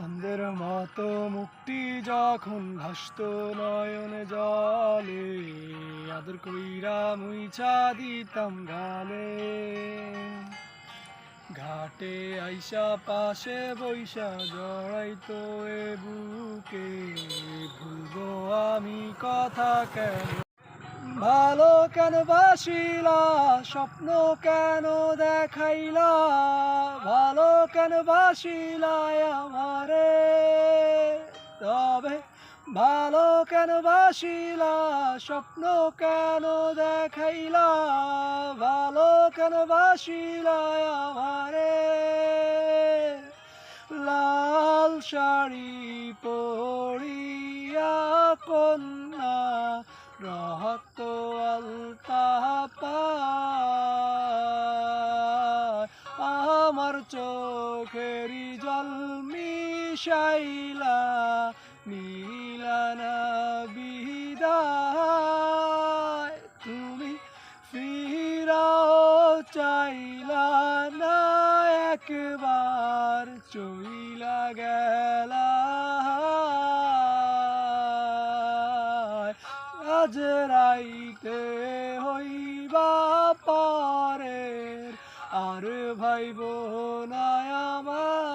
চন্দ্রের মতো মুক্তি যখন ভাসত নয়ন জলে, আদর কইরা মুইছা দিতাম গালে। ঘাটে আইসা পাশে বৈশা জড়াইতো এ বুকে, ভুলবো আমি কথা কেন? ভালো কেন বাসিলা? স্বপ্ন কেন দেখাইলা? ভালো কেন বাসিলা আমারে? তবে ভালো কেন বাসিলা? স্বপ্ন কেন দেখাইলা? ভালো কেন বাসিলা আমারে? লাল শাড়ি পরিয়া কন্যা রহত আমার চোখেরই জল মিশাইলা নীলানা বিদায়। তুমি ফিরাও চাইলা না একবার চইলা গেলা। আজ রাইতে হইবা পারের আর ভাইব না আমার।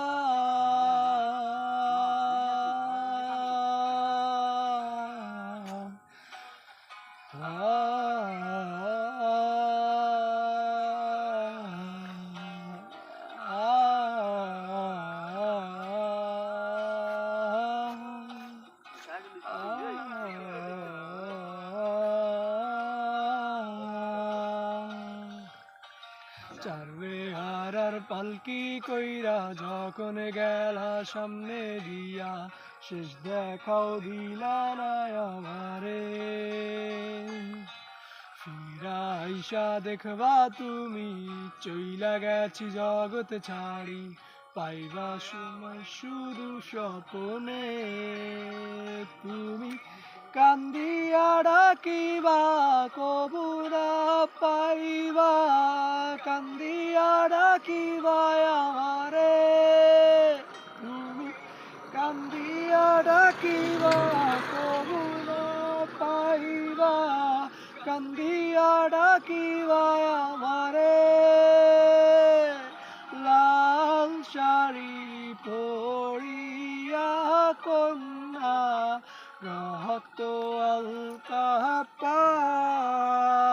চারবে হারার পালকি কইরা যখন গেলা সামনে দিয়া, শেষ দেখাও দিলা না আমারে। ফিরা আইসা দেখবা তুমি, চইলা গেছি জগৎ ছাড়ি পাইবা সময় শুধু স্বপনে তুমি কান্দিয়া ডাকিবা, কবুরা পাইবা, কান্দিয়া ডাকিবা আমারে। তুমি কান্দিয়া ডাকিবা, কবুরা পাইবা, কান্দিয়া ডাকিবা আমারে। কন্যা রহত আলতা পায়